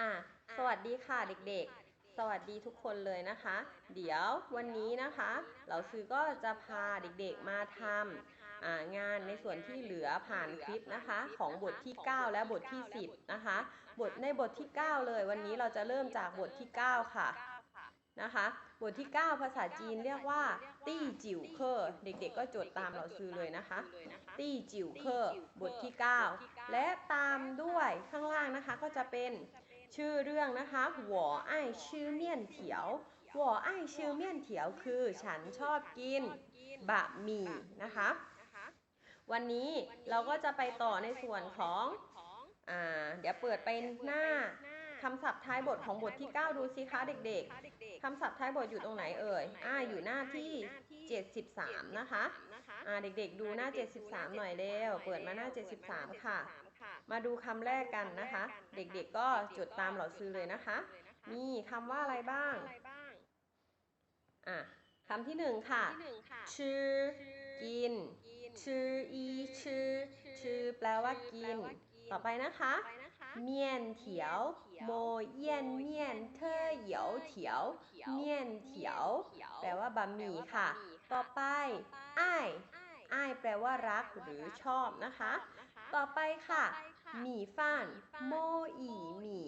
อะสวัสดีค่ะเด็กๆ สวัสดีทุกคนเลยนะคะ เดี๋ยววันนี้นะคะเราซื้อก็จะพาเด็กๆมาทำอ่างานในส่วนที่เหลือผ่านคลิปนะคะ ของบทที่ 9 และบทที่ 10 นะคะ บทในบทที่ 9 เลยวันนี้เราจะเริ่มจากบทที่ 9 ค่ะนะคะบทที่ 9 ภาษาจีนเรียกว่า ตี้จิ๋วเคอร์เด็กๆ ก็จดตามเราซื้อเลยนะคะ ตี้จิ๋วเคอร์บทที่ 9 และตามด้วยข้างล่างนะคะก็จะเป็น ชื่อเรื่องนะคะหัวไอชื่อเมี่ยนเถียวหัวไอชื่อเมี่ยนเถียวคือฉันชอบกินบะหมี่นะคะ วันนี้เราก็จะไปต่อในส่วนของเดี๋ยวเปิดไปหน้าคำศัพท์ท้ายบทของบทที่ 9 ดูสิคะเด็กๆคำศัพท์ท้ายบทอยู่ตรงไหนเอ่ย อ่า อยู่หน้าที่ 73 นะคะ อ่า เด็กๆ ดูหน้า 73 หน่อยเร็ว เปิดมาหน้า 73 ค่ะ มาดูคำแรกกันนะคะ เด็กๆก็จดตามเหล่าซื้อเลยนะคะ มีคำว่าอะไรบ้างอะคำที่หนึ่งค่ะ ชื่อ กิน ชื่ออี ชื่อ ชื่อแปลว่ากิน ต่อไปนะคะ เมียนเถียว โมเยียนเมียนเธอเหยวเถียว เมียนเถียว แปลว่าบะหมี่ค่ะ ต่อไปอ้ายอ้ายแปลว่ารักหรือชอบนะคะ ต่อไปค่ะ หมี่ฟ้านโมอีหมี่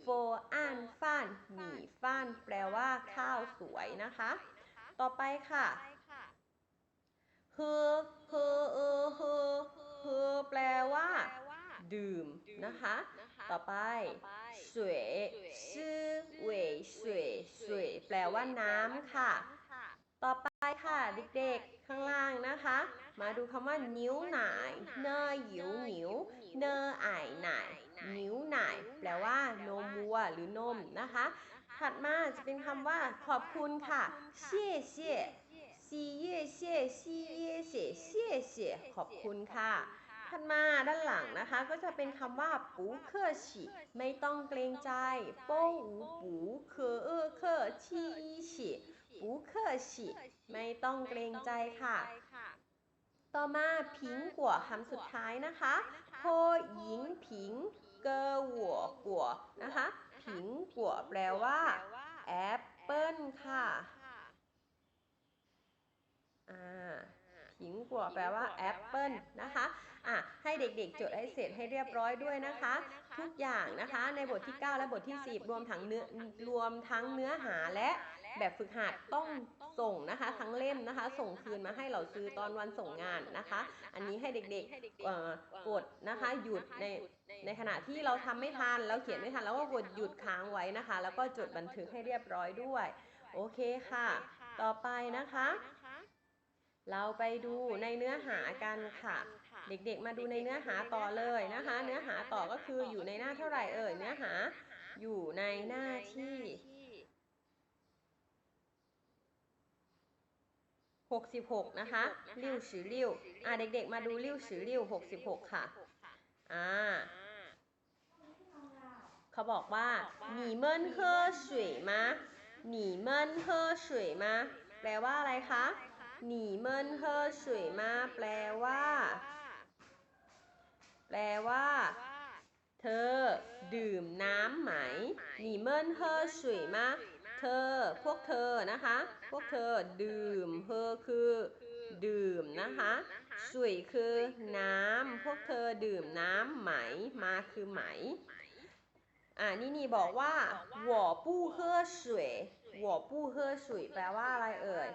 โฟอันฟ้านหมี่ฟ้านแปลว่าข้าวสวยนะคะ ต่อไปค่ะเฮอเฮอเออเฮอเฮอแปลว่า ดื่มนะคะ ต่อไปสวยชื่อเว่ยสวยสวยแปลว่าน้ำค่ะ ต่อไปค่ะเด็กๆ ข้างล่างนะคะ มาดูคำว่านิ้วหน่ายเนอหยิวหนิวเนอไอายหน่ายนิ้วหน่ายแปลว่านมวัวหรือนมนะคะ ถัดมาจะเป็นคำว่าขอบคุณค่ะเชี่ยเชี่ยซีเย่เชี่ยซีเย่เชี่ยเชี่ยเชี่ยขอบคุณค่ะถัดมาด้านหลังนะคะก็จะเป็นคำว่าปูเคอฉีไม่ต้องเกรงใจโป้อูปูเคอเออเคอชีอีฉีปูเคอฉี ไม่ต้องเกรงใจค่ะ ต่อมาผิงกัวคำสุดท้ายนะคะโพหญิงผิงเกอหัวกัวนะคะผิงกัวแปลว่าแอปเปิ้ลค่ะอ่าผิงกัวแปลว่าแอปเปิ้ลนะคะอะให้เด็กๆ จดให้เสร็จให้เรียบร้อยด้วยนะคะ ทุกอย่างนะคะในบทที่ 9 และบทที่ 10 รวมทั้งเนื้อรวมทั้งเนื้อหาและแบบฝึกหัดต้อง ส่งนะคะ ทั้งเล่มนะคะ ส่งคืนมาให้เราซื้อตอนวันส่งงานนะคะ อันนี้ให้เด็กๆเอ่อกดนะคะหยุดในในขณะที่เราทำไม่ทันเราเขียนไม่ทันแล้วก็กดหยุดค้างไว้นะคะ แล้วก็จดบันทึกให้เรียบร้อยด้วย โอเคค่ะ ต่อไปนะคะ เราไปดูในเนื้อหากันค่ะเด็กๆ มาดูในเนื้อหาต่อเลยนะคะ เนื้อหาต่อก็คืออยู่ในหน้าเท่าไหร่เอ่ย เนื้อหาอยู่ในหน้าที่ 66 นะคะริ้วสือริ้วอะเด็กๆ มาดูริ้วสือริ้ว66 ค่ะอ่าเขาบอกว่าหนีเมินเฮอสวยมาหนีเมินเฮอสวยมาแปลว่าอะไรคะหนีเมินเฮอสวยมาแปลว่า แปลว่า เธอ ดื่มน้ำไหมหนีเมินเฮอสวยมา เธอ พวกเธอนะคะ พวกเธอดื่มเธอคือดื่มนะคะสุยคือน้ำ พวกเธอดื่มน้ำไหม มาคือไหม อ่านี่นี่บอกว่า我不喝水我不喝水แปลว่าอะไรเอ่ย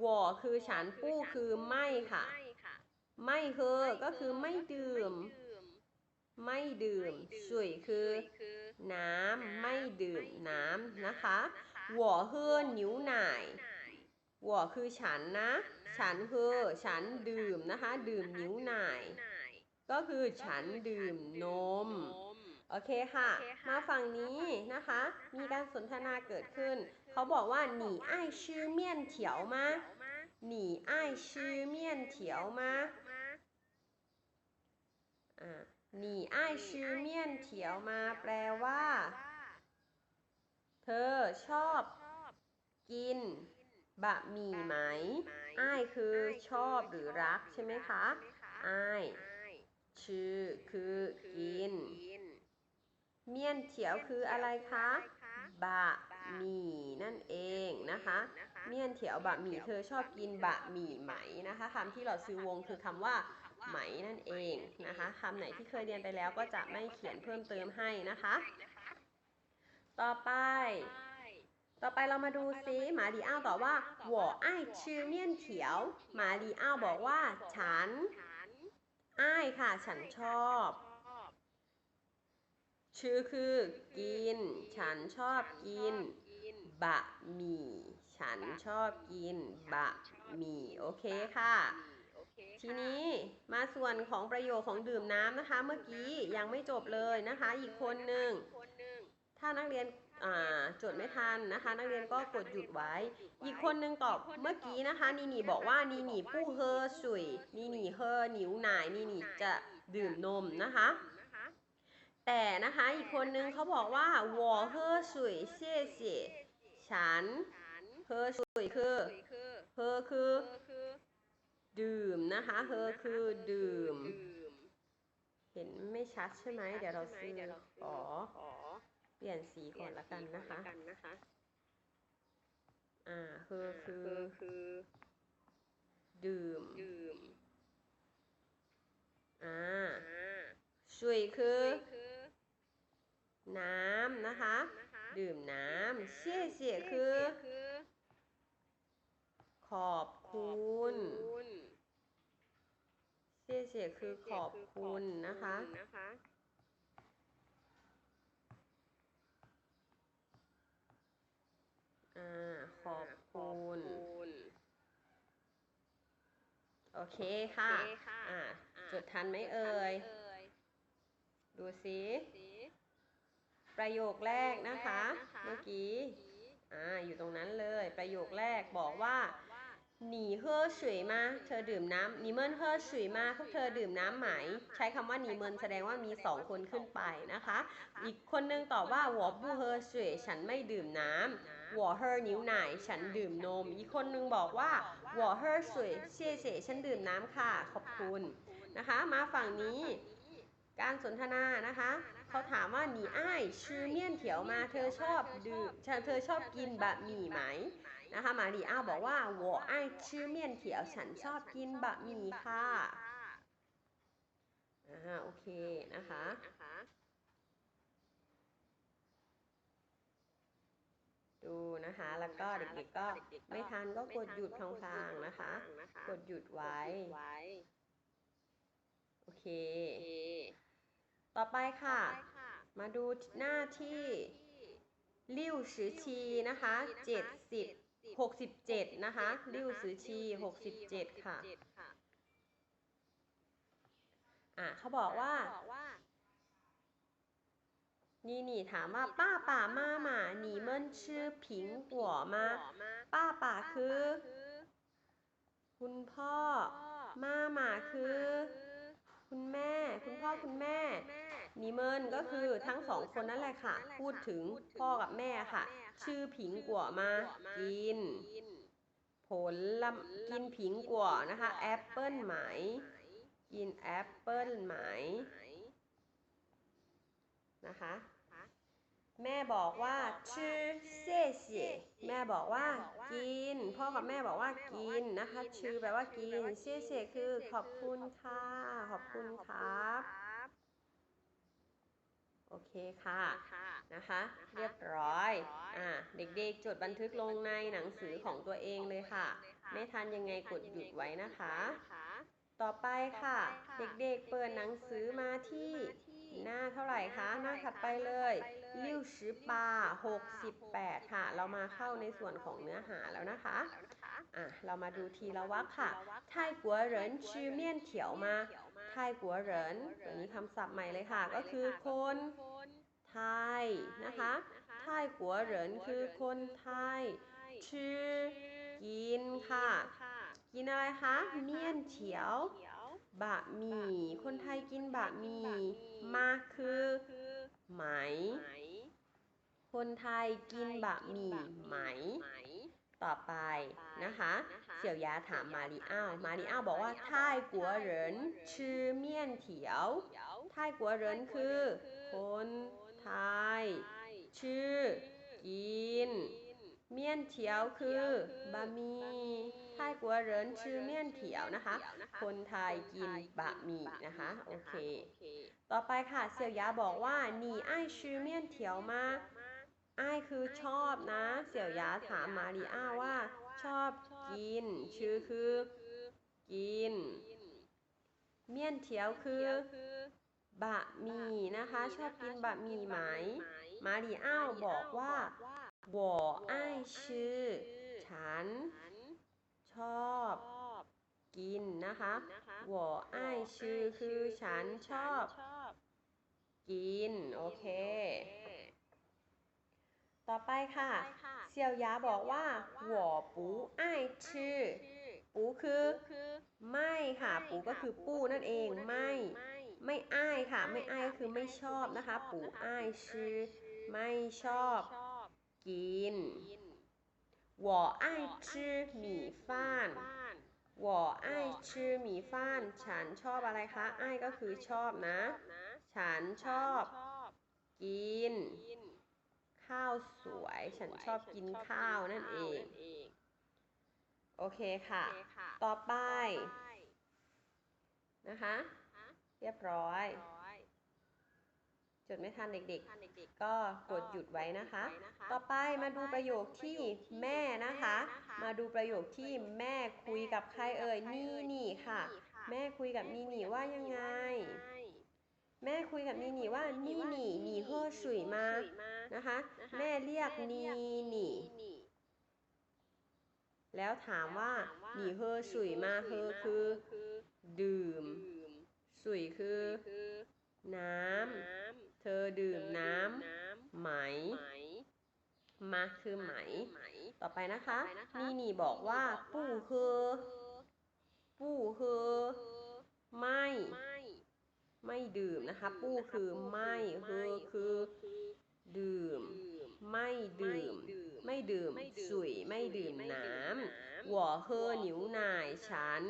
หัคือฉันปู้คือไม่ค่ะ ไม่เฮอก็คือไม่ดื่ม ไม่ดื่มสวยคือ น้ำไม่ดื่มน้ำนะคะหัวเฮือนิ้วหน่ายหัวคือฉันนะ ฉันเคือฉันดื่มนะคะ ดื่มนิ้วหน่าย ก็คือฉันดื่มนม โอเคค่ะ มาฝั่งนี้นะคะ มีการสนทนาเกิดขึ้น เขาบอกว่าหนีไอชื่อเมียนเถียวมาหนีไอชื่อเมียนเถียวมาอ่า หนีไอ้ายชื่อเมี่ยนเถียวมาแปลว่า เธอชอบ กิน บะหมี่ไหม อ้ายคือชอบหรือรักใช่ไหมคะ อ้ายชื่อคือกิน เมี่ยนเถียวคืออะไรคะ บะหมี่นั่นเองนะคะ เมี่ยนเถียวบะหมี่เธอชอบกินบะหมี่ไหมนะคะคำที่เราซื้อวงคือคำว่า ไหมนั่นเองนะคะคำไหนที่เคยเรียนไปแล้วก็จะไม่เขียนเพิ่มเติมให้นะคะ ต่อไป ต่อไปเรามาดูซิมารีอ้าวตอบว่าหัวไอ้ชื่อเมี่ยนเขียว มารีอ้าวบอกว่า ฉันไอ้ค่ะ ฉันชอบชื่อคือกิน ฉันชอบกิน บะหมี่ ฉันชอบกิน บะหมี่ โอเคค่ะ ทีนี้มาส่วนของประโยชน์ของดื่มน้ำนะคะ เมื่อกี้ยังไม่จบเลยนะคะ อีกคนหนึ่งถ้านักเรียนจดไม่ทันนะคะ นักเรียนก็กดหยุดไว้ อีกคนหนึ่งตอบเมื่อกี้นะคะนีนีบอกว่านีนีผู้เฮอสุยนีนีเฮอหนิวหนายนีนีจะดื่มนมนะคะ แต่นะคะอีกคนนึงเขาบอกว่าวอเฮอสุยเซ่เซ่ฉันเฮอสุยคือเฮอคือ ดื่มนะคะ เฮอคือดื่ม เห็นไม่ชัดใช่ไหม เดี๋ยวเราซื้อขอเปลี่ยนสีก่อนละกันนะคะ อ่าเฮอคือ ดื่ม อ่าสุยคือ น้ำนะคะ ดื่มน้ำเชี่ยเสียคือ ขอบคุณ เชี่ยเสียคือขอบคุณนะคะ อ่า ขอบคุณ โอเคค่ะ อ่า จดทันไหมเอ่ย ดูสิ ประโยคแรกนะคะ เมื่อกี้ อ่า อยู่ตรงนั้นเลย ประโยคแรกบอกว่า หนีเฮอสวยมาเธอดื่มน้ำหนีเมินเฮอสวยมาพวกเธอดื่มน้ำไหม ใช้คำว่าหนีเมินแสดงว่ามีสองคนขึ้นไปนะคะ อีกคนนึงตอบว่าหัวบูเฮอสวยฉันไม่ดื่มน้ำหัวเฮอนิ้วหน่ายฉันดื่มนม อีกคนนึงบอกว่าหัวเฮอสวยเชี่ยเฉฉันดื่มน้ำค่ะ ขอบคุณนะคะ มาฝั่งนี้ การสนทนานะคะเขาถามว่าหนีอ้ายชื่อเมี่ยนเถียวมาเธอชอบดื่มเธอชอบกินบะหมี่ไหม นะคะ มารีอ้าวบอกว่า我爱吃面条ฉันชอบกินบะหมี่ค่ะอ่าโอเคนะคะ ดูนะคะ แล้วก็เด็กๆก็ไม่ทันก็กดหยุดพลางๆนะคะ กดหยุดไว้ โอเค ต่อไปค่ะ มาดูหน้าที่ริ้วสือชีนะคะเจ็ดสิบ หกสิบเจ็ดนะคะริ้วสือชีหกสิบเจ็ดค่ะอะเขาบอกว่านี่นี่ถามว่าป้าป่ามาหมาหนีเมินชื่อผิงกัวมาป้าป่าคือ คุณพ่อมาหมาคือ คุณแม่ คุณพ่อคุณแม่นีเมินก็คือทั้งสองคนนั่นแหละค่ะ พูดถึงพ่อกับแม่ค่ะ ชื่อผิงกัวมากิน ผลลำกินผิงกัวนะคะแอปเปิลไหม กินแอปเปิลไหมนะคะแม่บอกว่าชื่อเซ่เซ่แม่บอกว่ากิน พ่อกับแม่บอกว่ากินนะคะ ชื่อแปลว่ากินเซ่เซ่คือขอบคุณค่ะ ขอบคุณครับ โอเคค่ะ นะคะ เรียบร้อยอ่าเด็กๆ จดบันทึกลงในหนังสือของตัวเองเลยค่ะ ไม่ทันยังไงกดหยุดไว้นะคะ ต่อไปค่ะ เด็กๆ เปิดหนังสือมาที่หน้าเท่าไหร่คะ หน้าถัดไปเลยลิ้วชือปา68ค่ะ เรามาเข้าในส่วนของเนื้อหาแล้วนะคะอะเรามาดูทีละวรรคค่ะ ไทกัวเหรินชื่อเมี่ยนเถียวมา ไทกัวเหรินตัวนี้คำศัพท์ใหม่เลยค่ะ ก็คือคน ไทยนะคะไทกัวเหรินคือคนไทย ชื่อ กินค่ะ กินอะไรคะ เมี่ยนเถียว บะหมี่ คนไทยกินบะหมี่ มาคือไหม คนไทยกินบะหมี่ไหม ต่อไปนะคะเสี่ยวยาถามมาริอ้าวมาริอ้าวบอกว่าไทยกัวเหรินชื่อเมี่ยนเถียวไทยกัวเหรินคือ คนไทไทยชื่อ กิน เมี่ยนเถียวคือบะหมี่ไทยกัวเหรินชื่อเมี่ยนเถียวนะคะ คนไทยกินบะหมี่นะคะ โอเค ต่อไปค่ะ เสี่ยวยาบอกว่าหนีไอ้ายชื่อเมี่ยนเถียวมาไอ้ายคือชอบนะ เสี่ยวยาถามมาริอ้าว่า ชอบกิน ชื่อคือ กิน เมี่ยนเถียวคือ บะหมี่นะคะ ชอบกินบะหมี่ไหม มาริอ้าวบอกว่าบ่อไอชื่อ ฉัน ชอบ กินนะคะบ่อไอชื่อคือฉันชอบ กิน โอเค ต่อไปค่ะ เซียวยาบอกว่าหัวปูไอชื่อ ปูคือ ไม่ค่ะ ปูก็คือปูนั่นเอง ไม่ ไม่อ้ายค่ะ ไม่อ้ายก็คือไม่ชอบนะคะ ปูอ้ายชื่อ ไม่ชอบ กิน我爱吃米饭我爱吃米饭ฉันชอบอะไรคะอ้ายก็คือชอบนะ ฉันชอบ กิน ข้าวสวย ฉันชอบกินข้าวนั่นเอง โอเคค่ะ ต่อไปนะคะ เรียบร้อย จดไม่ทันเด็กๆ ก็กดหยุดไว้นะคะ ต่อไปมาดูประโยคที่แม่นะคะ มาดูประโยคที่แม่คุยกับใครเอ่ยนี่นี่ค่ะ แม่คุยกับนี่นี่ว่ายังไง แม่คุยกับนี่นี่ว่านี่นี่นี่เฮอสุยมานะคะ แม่เรียกนี่นี่แล้วถามว่าหนีเฮอสุยมาเฮอคือ ดื่ม สุยคือ น้ำ เธอดื่มน้ำไหม มาคือไหม ต่อไปนะคะ นี่นี่บอกว่า ปู้เฮอปู้เฮอไม่ ไม่ดื่มนะคะ ปู้คือไม่เฮอคือ ดื่ม ไม่ดื่ม ไม่ดื่ม สุยไม่ดื่มน้ำหัวเฮอหนิวหน่ายฉัน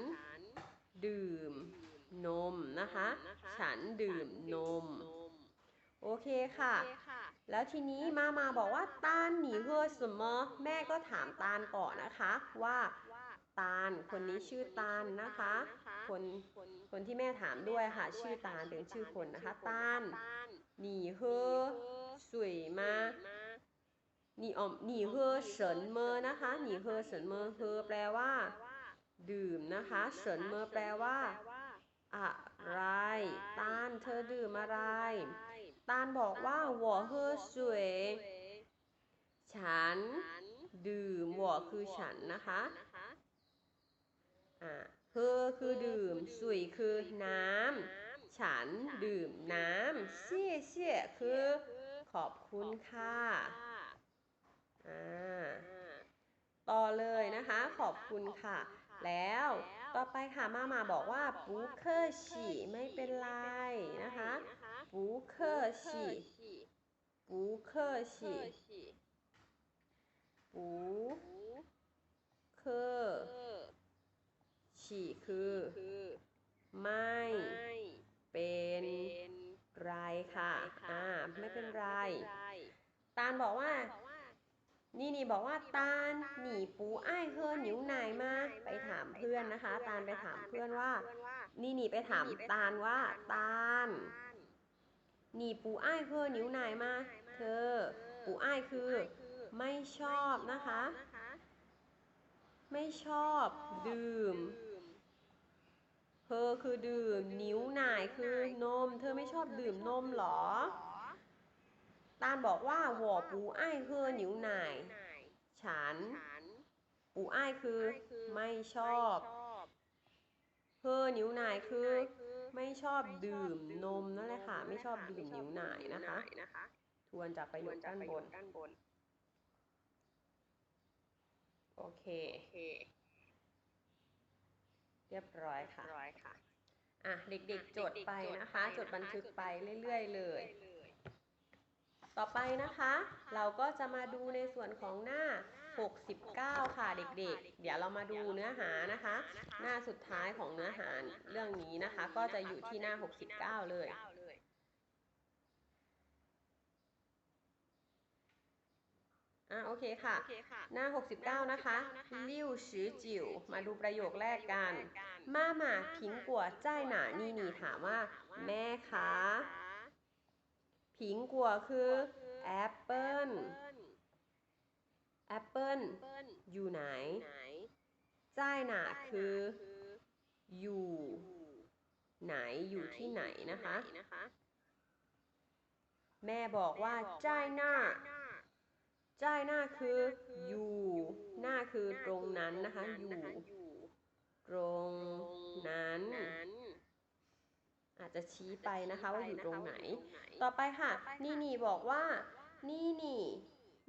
ดื่ม นมนะคะ ฉันดื่มนม โอเคค่ะ แล้วทีนี้มามาบอกว่าตานหนีเฮอสมอแม่ก็ถามตาลก่อนนะคะว่าตาลคนนี้ชื่อตาลนะคะ คนคนที่แม่ถามด้วยค่ะ ชื่อตาลเป็นชื่อคนนะคะ ตาลหนีเฮอสวยมาหนีออมหนีเฮอเฉินเมอนะคะหนีเฮอเฉินเมอเฮอแปลว่า ดื่มนะคะ เฉินเมอแปลว่า อะไรตาลเธอดื่มอะไรตาลบอกว่าหัวเฮอสวย ฉัน ดื่มหัวคือฉันนะคะอ่าเฮอคือดื่ม สุยคือน้ำ ฉันดื่มน้ำเชี่ยเชี่ยคือขอบคุณค่ะอ่าต่อเลยนะคะ ขอบคุณค่ะ แล้ว ต่อไปค่ะมามาบอกว่าปูเคอร์ฉี่ไม่เป็นไรนะคะปูเคอร์ฉี่ปูเคอร์ฉี่ปูเคอร์ฉี่คือ ไม่เป็นไรค่ะอ่าไม่เป็นไร ตาลบอกว่า นี่นี่บอกว่าตาลหนีปูอ้ายเฮอหนิวหนายมาไปถามเพื่อนนะคะ ตาลไปถามเพื่อนว่า นี่นี่ไปถามตาลว่า ตาลหนีปูอ้ายเฮอหนิวหนายมาเธอ ปูอ้ายคือ ไม่ชอบนะคะ ไม่ชอบดื่มเธอคือดื่มนิ้วหน่ายคือนม เธอไม่ชอบดื่มนมหรอ ตาลบอกว่าหัวปูอ้ายเฮอหนิวหน่าย นปูอ้ายคือ ไม่ชอบ เฮอหนิวหน่ายคือ ไม่ชอบดื่มนมนั่นแหละค่ะ ไม่ชอบดื่มนิ้วหน่ายนะคะ ทวนจากประโยคด้านบน โอเค เรียบร้อยค่ะ อะ เด็กๆจดไปนะคะ จดบันทึกไปเรื่อยๆเลยต่อไปนะคะ เราก็จะมาดูในส่วนของหน้า 69 ค่ะเด็กๆ เดี๋ยวเรามาดูเนื้อหานะคะ หน้าสุดท้ายของเนื้อหาเรื่องนี้นะคะ ก็จะอยู่ที่หน้า 69 เลย อะโอเคค่ะ หน้า 69 นะคะลิวชือจิ๋วมาดูประโยคแรกกัน มาหมาผิงกัวใจายหนานี่นี่ถามว่า แม่คะผิงกัวคือแอปเปิล แอปเปิลอยู่ไหนใจายหนาคือ อยู่ ไหนอยู่ที่ไหนนะคะ แม่บอกว่าใจายหน้าใจายหน้าคืออยู่ หน้าคือตรงนั้นนะคะ อยู่ ตรงนั้น อาจจะชี้ไปนะคะว่าอยู่ตรงไหน ต่อไปค่ะ นี่นี่บอกว่า นี่นี่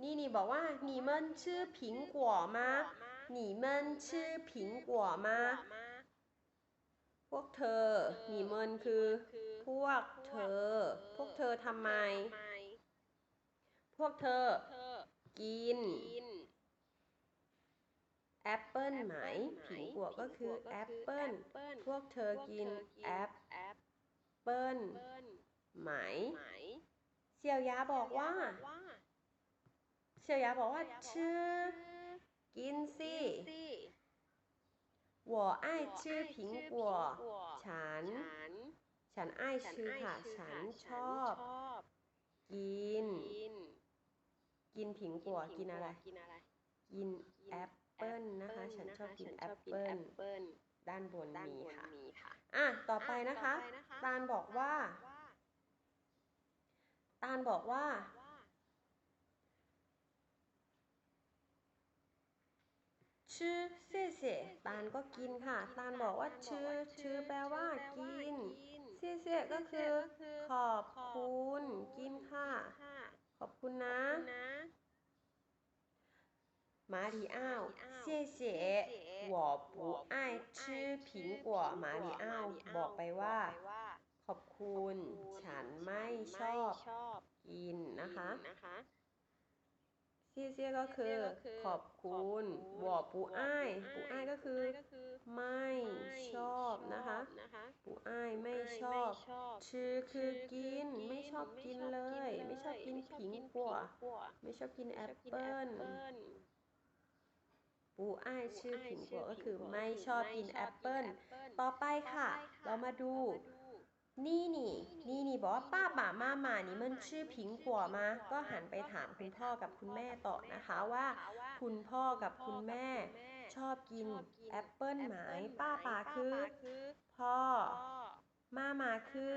นี่นี่บอกว่า你们吃苹果吗你们吃苹果吗พวกเธอ你们คือ พวกเธอ พวกเธอทำไม พวกเธอ กิน แอปเปิลไหม ผิงกัวก็คือแอปเปิล พวกเธอกินแอปเปิลไหม เสี่ยวยาบอกว่า เสี่ยวยาบอกว่าชื่อ กินสิ我爱吃苹果ฉัน ฉันอ้ายชื่อค่ะ ฉันชอบ กิน กินผิงกัวกินอะไร กินแอปเปิลนะคะ ฉันชอบกินแอปเปิลด้านบนมีค่ะ อ่ะ ต่อไปนะคะ ตาลบอกว่า ตาลบอกว่า ชื่อเซ่เซ่ตาลก็กินค่ะ ตาลบอกว่าชื่อ ชื่อแปลว่ากินเซ่เซ่ก็คือ ขอบคุณ กินค่ะ ขอบคุณนะ 马里奥，谢谢，我不爱吃苹果马里奥บอกไปว่า ขอบคุณ ฉันไม่ชอบกินนะคะเ ซี่ยเซี่ยก็คือขอบคุณวอปูอ้ายปูอ้ายก็คือ ไม่ชอบนะคะปูอ้ายไม่ชอบชื่อคือกิน ไม่ชอบกินเลย ไม่ชอบกินผิงกัวไม่ชอบกินแอปเปิ้ลปูอ้ายชื่อผิงกัวก็คือไม่ชอบกินแอปเปิ้ลต่อไปค่ะ เรามาดู นี่นี่นี่นี่บอกว่าป้าป่ามาหมานี่มันชื่อผิงกัวมา ก็หันไปถามคุณพ่อกับคุณแม่ต่อนะคะว่า คุณพ่อกับคุณแม่ ชอบกินแอปเปิ้ลไหมป้าป่าคือ พ่อมาหมาคือ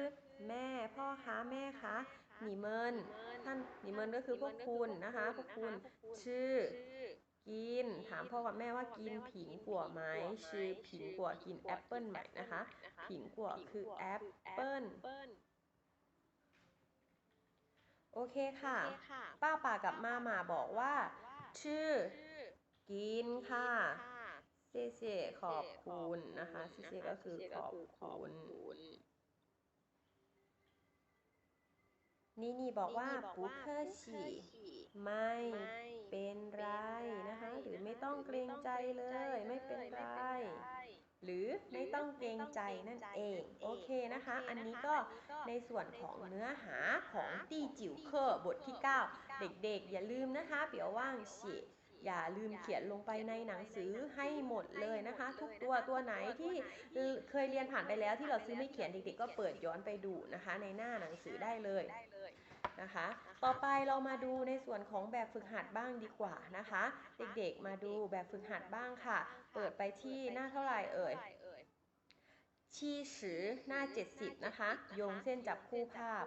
แม่พ่อคะแม่คะหนีเมินท่านหนีเมินก็คือพวกคุณนะคะ พวกคุณชื่อกิน ถามพ่อกับแม่ว่ากินผิงกัวไหมชื่อผิงกัวกินแอปเปิ้ลไหมนะคะ ผิงกัวคือแอปเปิ้ลโอเคค่ะ ป้าป่ากับมาหมาบอกว่า ชื่อ กินค่ะเซ่เซ่ขอบคุณนะคะเซ่เซ่ก็คือขอบคุณนี่นี่บอกว่าปูเคอร์ฉีไม่เป็นไรนะคะ หรือไม่ต้องเกรงใจเลย ไม่เป็นไร หรือไม่ต้องเกรงใจนั่นเอง โอเคนะคะ อันนี้ก็ในส่วนของเนื้อหาของตีจิ๋วเคอร์บทที่ 9 เด็กๆ อย่าลืมนะคะเปียวว่างฉีอย่าลืมเขียนลงไปในหนังสือให้หมดเลยนะคะ ทุกตัวตัวไหนที่เคยเรียนผ่านไปแล้วที่เราซื้อไม่เขียนเด็กๆก็เปิดย้อนไปดูนะคะ ในหน้าหนังสือได้เลยนะคะ ต่อไปเรามาดูในส่วนของแบบฝึกหัดบ้างดีกว่านะคะ เด็กๆมาดูแบบฝึกหัดบ้างค่ะ เปิดไปที่หน้าเท่าไหร่เอ่ยชีสือหน้า 70 นะคะโยงเส้นจับคู่ภาพ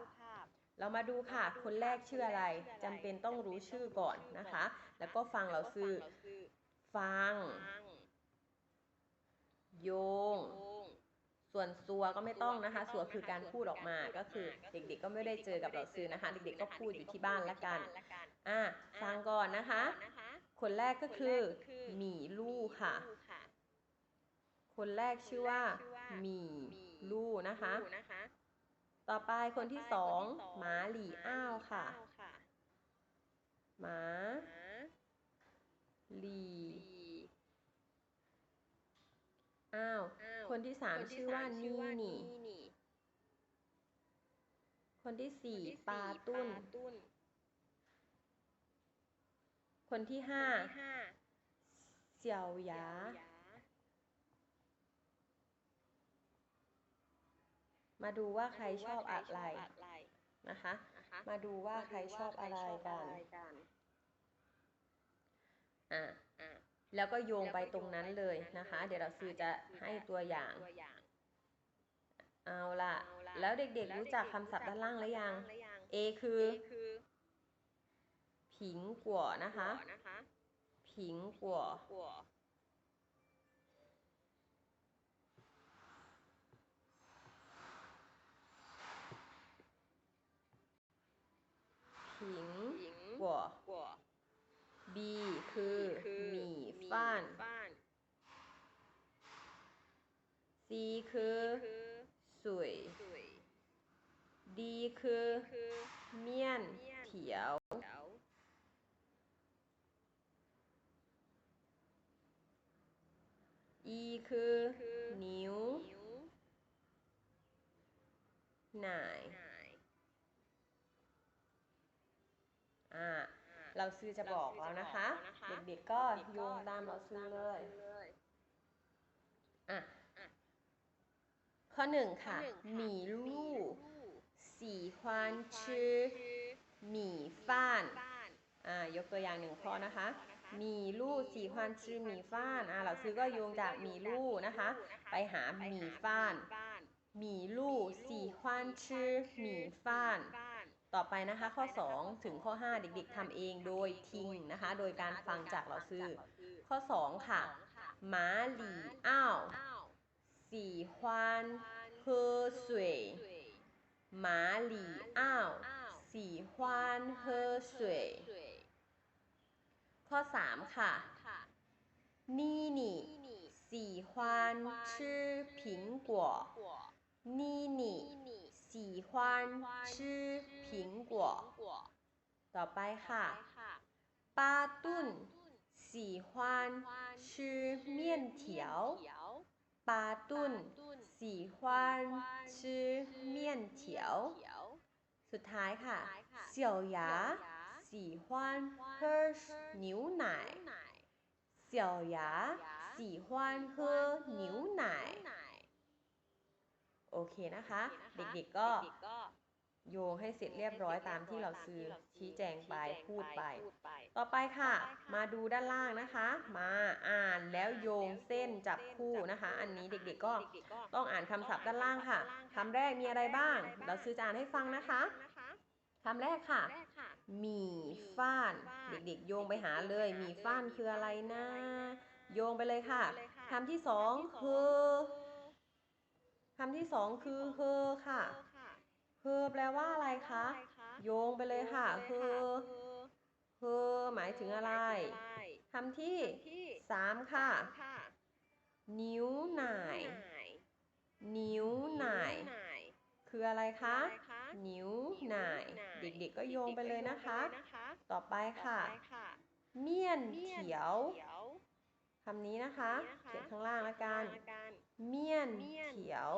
เรามาดูค่ะ คนแรกชื่ออะไรจำเป็นต้องรู้ชื่อก่อนนะคะ แล้วก็ฟังเราซื้อฟัง โยง ส่วนสัวก็ไม่ต้องนะคะสัวคือการพูดออกมาก็คือเด็กๆก็ไม่ได้เจอกับเราซื้อนะคะ เด็กๆก็พูดอยู่ที่บ้านละกันอะฟังก่อนนะคะ คนแรกก็คือหมี่ลู่ค่ะ คนแรกชื่อว่าหมี่ลู่นะคะ ต่อไปคนที่สองหมาหลี่อ้าวค่ะหมาหลี่อ้าว คนที่สามชื่อว่านี่ นี่คนที่สี่ปาตุ้นคคนที่ห้าเสี่ยวหยามาดูว่าใครชอบอะไรนะคะมาดูว่าใครชอบอะไรกันอะ แล้วก็โยงไปตรงนั้นเลยนะคะ เดี๋ยวเราซื้อจะให้ตัวอย่าง เอาล่ะแล้วเด็กๆรู้จักคำศัพท์ด้านล่างหรือยัง A คือ ผิงกัวนะคะ ผิงกัวผิงกัว B คือหมี่ ฟ้าน C คือสวย D คือเมี่ยนเถียว E คือนิ้วหน่ายอ่า เราซื้อจะบอกแล้วนะคะ เด็กๆก็โยงตามเราซื้อเลยอะข้อหนึ่งค่ะ หมี่ลู่สี่ควานชื่อหมี่ฟ้านอ่ายกตัวอย่างหนึ่งข้อนะคะหมี่ลู่สี่ควานชื่อหมี่ฟ้านอ่าเราซื้อก็โยงจากหมี่ลู่นะคะ ไปหาหมี่ฟ้านหมี่ลู่สี่ควานชื่อหมี่ฟ้าน ต่อไปนะคะข้อ 2 ถึงข้อ 5 เด็กๆทำเองโดยทิ้งนะคะ โดยการฟังจากเราซื้อ ข้อ 2 ค่ะหมาหลี่อ้าวสี่ควานเฮอสวยหมาหลี่อ้าวสี่ควานเฮอสวยข้อ 3 ค่ะนี่นี่สี่ควานชื่อผิงกัวนี่นี่ สี่ควานชื่อผิงกัวต่อไปค่ะป้าตุ้นสี่ควานชื่อเมี่ยนเถียวป้าตุ้นสี่ควานชื่อเมี่ยนเถียว สุดท้ายค่ะ เสี่ยวหยาสี่ควาน喝牛奶เสี่ยวหยาสี่ควาน喝牛奶 โอเคนะคะ เด็กๆก็โยงให้เสร็จเรียบร้อยตามที่เราซื้อชี้แจงไปพูดไป ต่อไปค่ะ มาดูด้านล่างนะคะ มาอ่านแล้วโยงเส้นจับคู่นะคะ อันนี้เด็กๆก็ต้องอ่านคำศัพท์ด้านล่างค่ะคำแรกมีอะไรบ้าง เราซื้อจะอ่านให้ฟังนะคะคำแรกค่ะหมี่ฟ้าน เด็กๆ โยงไปหาเลยหมี่ฟ้านคืออะไรนะ โยงไปเลยค่ะคำที่สองคือ คำที่สองคือเฮอค่ะเฮอแปลว่าอะไรคะ โยงไปเลยค่ะเฮอเฮอหมายถึงอะไรคำที่สามค่ะ นิ้วหน่าย นิ้วหน่าย คืออะไรคะ นิ้วหน่าย เด็กๆก็โยงไปเลยนะคะ ต่อไปค่ะ เมี่ยนเถียวคำนี้นะคะ เขียนข้างล่างละกัน เมี่ยนเถียว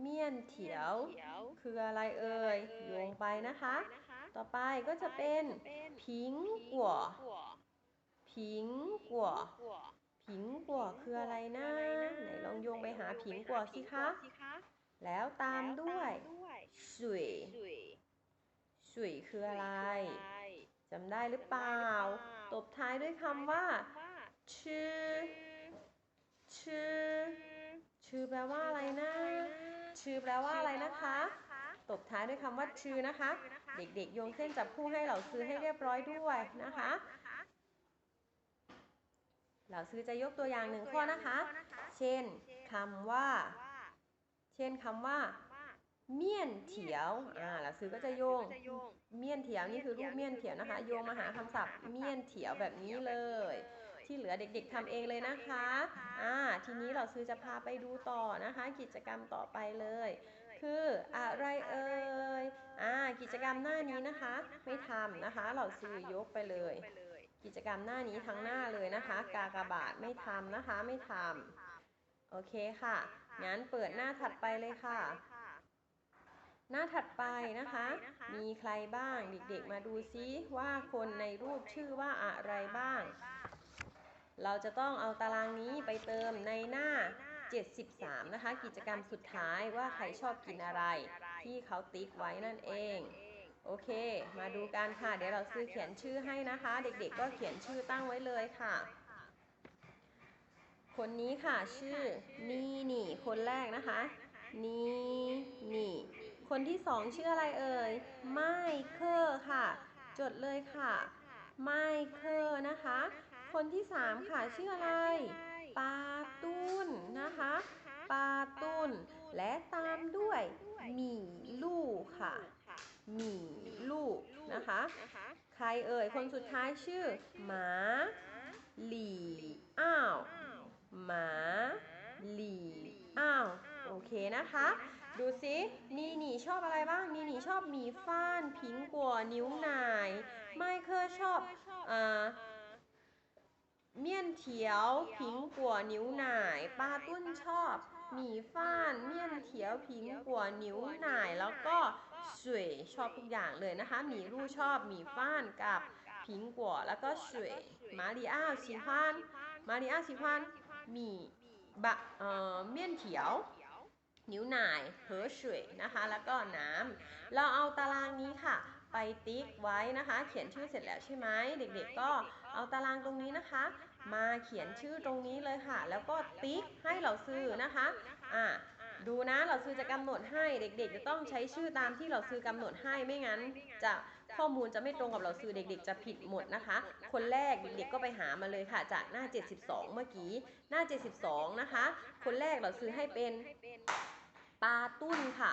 เมี่ยนเถียว คืออะไรเอ่ยโยงไปนะคะ ต่อไปก็จะเป็นผิงกัวผิงกัวผิงกัวคืออะไรนะไหนลองโยงไปหาผิงกัวสิคะ แล้วตามด้วยสวยสวยคืออะไรจำได้หรือเปล่า ตบท้ายด้วยคำว่าชื่อ ชื่อ ชื่อแปลว่าอะไรนะ ชื่อแปลว่าอะไรนะคะ ตบท้ายด้วยคำว่าชื่อนะคะ เด็กๆ โยงเส้นจับคู่ให้เหล่าซื้อให้เรียบร้อยด้วยนะคะ เหล่าซื้อจะยกตัวอย่างหนึ่งข้อนะคะ เช่นคำว่า เช่นคำว่าเมี่ยนเถียว อ่าเหล่าซื้อก็จะโยง เมี่ยนเถียวนี่คือรูปเมี่ยนเถียวนะคะ โยงมาหาคำศัพท์เมี่ยนเถียวแบบนี้เลย ที่เหลือเด็กๆทำเองเลยนะคะอ่าทีนี้เราซื้อจะพาไปดูต่อนะคะ กิจกรรมต่อไปเลย คืออะไรเอ่ยอ่ากิจกรรมหน้านี้นะคะ ไม่ทำนะคะ เราซื้อยกไปเลย กิจกรรมหน้านี้ทั้งหน้าเลยนะคะ กากบาทไม่ทำนะคะไม่ทำโอเคค่ะงั้นเปิดหน้าถัดไปเลยค่ะหน้าถัดไปนะคะ มีใครบ้างเด็กๆมาดูซิว่าคนในรูปชื่อว่าอะไรบ้าง เราจะต้องเอาตารางนี้ไปเติมในหน้า 73 นะคะ กิจกรรมสุดท้ายว่าใครชอบกินอะไร ที่เขาติ๊กไว้นั่นเอง โอเค มาดูกันค่ะ เดี๋ยวเราซื้อเขียนชื่อให้นะคะ เด็กๆ ก็เขียนชื่อตั้งไว้เลยค่ะคนนี้ค่ะชื่อนีนี่ คนแรกนะคะนีนี่ คนที่สองชื่ออะไรเอ่ยไมเคิลค่ะ จดเลยค่ะไมเคิลนะคะ คนที่สามค่ะชื่ออะไร ปาตุนนะคะ ปาตุนและตามด้วยหมี่ลู่ค่ะหมี่ลู่นะคะ ใครเอ่ย คนสุดท้ายชื่อ หมา หลี่อ้าว หมา หลี่อ้าว โอเคนะคะ ดูซินีหนีชอบอะไรบ้าง นีหนีชอบหมีฟ้าน ผิงกัว นิ้วนาย ไมเคิลชอบอ่า เมี่ยนเถียว ผิงกัวนิ้วหน่ายป้าตุ้นชอบ หมี่ฟ้าน เมี่ยนเถียว ผิงกัวนิ้วหน่าย แล้วก็สวยชอบทุกอย่างเลยนะคะ หมี่ลู่ชอบ หมี่ฟ้านกับผิงกัวแล้วก็สวยมาริอาสีฟาน มาริอาสีฟาน หมี่บะเอ่อ เมี่ยนเถียวนิ้วหน่ายเหอสวยนะคะ แล้วก็น้ำ เราเอาตารางนี้ค่ะ ไปติ๊กไว้นะคะ เขียนชื่อเสร็จแล้วใช่ไหม เด็กๆก็ เอาตารางตรงนี้นะคะ มาเขียนชื่อตรงนี้เลยค่ะ แล้วก็ติ๊กให้เราซื้อนะคะอ่าดูนะเราซื้อจะกำหนดให้เด็ก ๆ จะต้องใช้ชื่อตามที่เราซื้อกำหนดให้ไม่งั้น จะข้อมูลจะไม่ตรงกับเราซื้อเด็ก ๆ จะผิดหมดนะคะ คนแรกเด็กๆก็ไปหามาเลยค่ะ จากหน้า 72 เมื่อกี้หน้า 72 นะคะ คนแรกเราซื้อให้เป็นปลาตุ้นค่ะ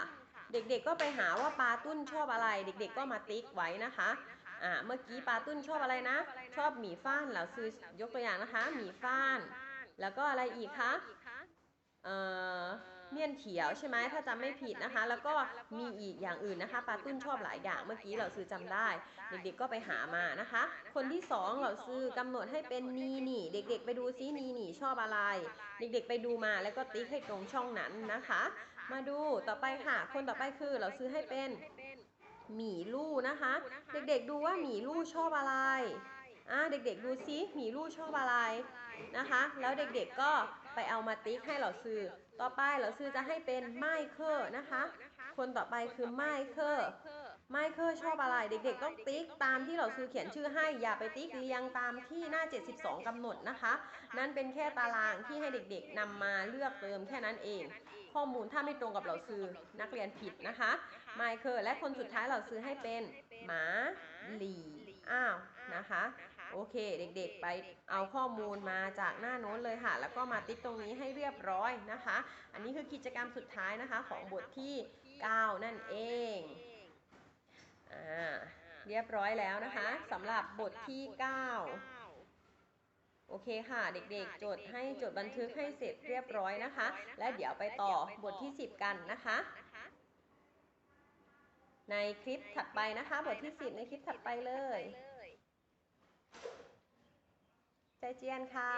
เด็กๆก็ไปหาว่าปลาตุ้นชอบอะไร เด็ก ๆ ก็มาติ๊กไว้นะคะ อ่าเมื่อกี้ปลาตุ้นชอบอะไรนะ ชอบหมี่ฟ้านเราซื้อยกตัวอย่างนะคะหมี่ฟ้าน แล้วก็อะไรอีกคะเอ่อเมี่ยนเถียวใช่ไหมถ้าจำไม่ผิดนะคะ แล้วก็มีอีกอย่างอื่นนะคะปลาตุ้นชอบหลายอย่างเมื่อกี้เราซื้อจำได้ เด็กๆก็ไปหามานะคะ คนที่สองเราซื้อกำหนดให้เป็นนีนี่ เด็กๆ ไปดูซินีนี่ชอบอะไร เด็กๆ ไปดูมาแล้วก็ติ๊กให้ตรงช่องนั้นนะคะ มาดูต่อไปค่ะ คนต่อไปคือเราซื้อให้เป็น หมี่ลู่นะคะ เด็กๆดูว่าหมี่ลู่ชอบอะไรอ่าเด็กๆดูซิหมี่ลู่ชอบอะไรนะคะ แล้วเด็กๆก็ไปเอามาติ๊กให้เราซื้อต่อไปเราซื้อจะให้เป็นไมเคิลนะคะ คนต่อไปคือไมเคิลไมเคิลชอบอะไร เด็กๆต้องติ๊กตามที่เราซื้อเขียนชื่อให้อย่าไปติ๊กเรียงตามที่หน้า 72กำหนดนะคะ นั่นเป็นแค่ตารางที่ให้เด็กๆนำมาเลือกเติมแค่นั้นเอง ข้อมูลถ้าไม่ตรงกับเราซื้อนักเรียนผิดนะคะไมเคิลและคนสุดท้ายเราซื้อให้เป็นหมาหลีอ้าวนะคะโอเคเด็กๆไปเอาข้อมูลมาจากหน้าโน้นเลยค่ะ แล้วก็มาติ๊กตรงนี้ให้เรียบร้อยนะคะ อันนี้คือกิจกรรมสุดท้ายนะคะของบทที่ 9 นั่นเองอ่าเรียบร้อยแล้วนะคะสำหรับบทที่ 9 โอเคค่ะ เด็กๆ จดให้จดบันทึกให้เสร็จเรียบร้อยนะคะ และเดี๋ยวไปต่อบทที่ 10 กันนะคะ ในคลิปถัดไปนะคะ บทที่ 10 ในคลิปถัดไปเลย ใจเจียนค่ะ